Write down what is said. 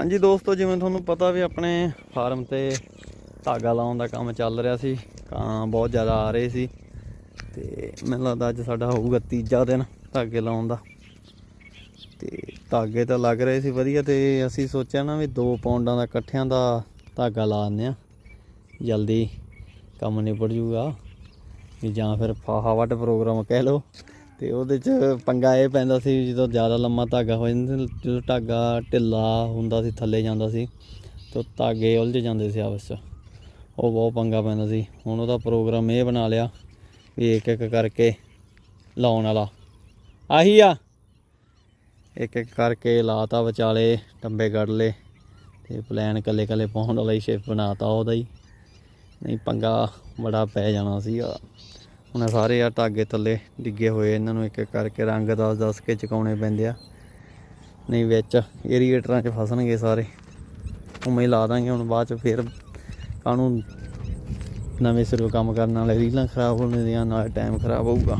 ਹਾਂਜੀ ਦੋਸਤੋ, ਜਿਵੇਂ ਤੁਹਾਨੂੰ ਪਤਾ ਵੀ ਆਪਣੇ ਫਾਰਮ ਤੇ ਧਾਗਾ ਲਾਉਣ ਦਾ ਕੰਮ ਚੱਲ ਰਿਹਾ ਸੀ, ਕਾਂ ਬਹੁਤ ਜ਼ਿਆਦਾ ਆ ਰਹੇ ਸੀ ਤੇ ਮੈਨੂੰ ਲੱਗਦਾ ਅੱਜ ਸਾਡਾ ਹੋਊਗਾ ਤੀਜਾ ਦਿਨ ਧਾਗੇ ਲਾਉਣ ਦਾ। ਤੇ ਧਾਗੇ ਤਾਂ ਲੱਗ ਰਹੇ ਸੀ ਵਧੀਆ ਤੇ ਅਸੀਂ ਸੋਚਿਆ ਨਾ ਵੀ ਦੋ ਪੌਂਡਾਂ ਦਾ ਇਕੱਠਿਆਂ ਦਾ ਧਾਗਾ ਲਾ ਦਿੰਦੇ ਆ ਜਲਦੀ ਕੰਮ ਨਿਬੜ ਜੂਗਾ। ਵੀ ਜਾਂ ਫਿਰ ਫਾਹਾਵਟ ਪ੍ਰੋਗਰਾਮ ਕਹਿ ਲਓ। ਤੇ ਉਹਦੇ ਚ ਪੰਗਾ ਇਹ ਪੈਂਦਾ ਸੀ ਜਦੋਂ ਜ਼ਿਆਦਾ ਲੰਮਾ ਧਾਗਾ ਹੋ ਜਾਂਦਾ ਸੀ, ਜਦੋਂ ਧਾਗਾ ਢਿੱਲਾ ਹੁੰਦਾ ਸੀ ਥੱਲੇ ਜਾਂਦਾ ਸੀ ਤੇ ਧਾਗੇ ਉਲਝ ਜਾਂਦੇ ਸੀ ਆਪਸ ਚ। ਉਹ ਬਹੁਤ ਪੰਗਾ ਪੈਂਦਾ ਸੀ। ਹੁਣ ਉਹਦਾ ਪ੍ਰੋਗਰਾਮ ਇਹ ਬਣਾ ਲਿਆ ਵੀ ਇੱਕ ਇੱਕ ਕਰਕੇ ਲਾਉਣ ਵਾਲਾ। ਆਹੀ ਆ। ਇੱਕ ਇੱਕ ਕਰਕੇ ਲਾਤਾ ਵਿਚਾਲੇ ਟੰਬੇ ਕੱਢ ਲਏ ਤੇ ਪਲਾਨ ਕੱਲੇ ਕੱਲੇ ਪਾਉਣ ਵਾਲਾ ਹੀ ਸ਼ੇਪ ਬਣਾਤਾ ਉਹਦਾ ਹੀ। ਨਹੀਂ ਪੰਗਾ ਬੜਾ ਪੈ ਜਾਣਾ ਸੀਗਾ। ਹੁਣ ਸਾਰੇ ਆ ਟਾਗੇ ਥੱਲੇ ਡਿੱਗੇ ਹੋਏ ਇਹਨਾਂ ਨੂੰ ਇੱਕ ਇੱਕ ਕਰਕੇ ਰੰਗ ਦੱਸ ਦੱਸ ਕੇ ਚਕਾਉਣੇ ਪੈਂਦੇ ਆ। ਨਹੀਂ ਵਿੱਚ ਏਰੀਏਟਰਾਂ 'ਚ ਫਸਣਗੇ ਸਾਰੇ। ਉਵੇਂ ਹੀ ਲਾ ਦਾਂਗੇ, ਹੁਣ ਬਾਅਦ 'ਚ ਫਿਰ ਕਾਹਨੂੰ ਨਵੇਂ ਸਿਰੋਂ ਕੰਮ ਕਰਨ ਵਾਲੇ ਰੀਲਾਂ ਖਰਾਬ ਹੋਣ ਦੀਆਂ, ਨਾਲ ਟਾਈਮ ਖਰਾਬ ਹੋਊਗਾ।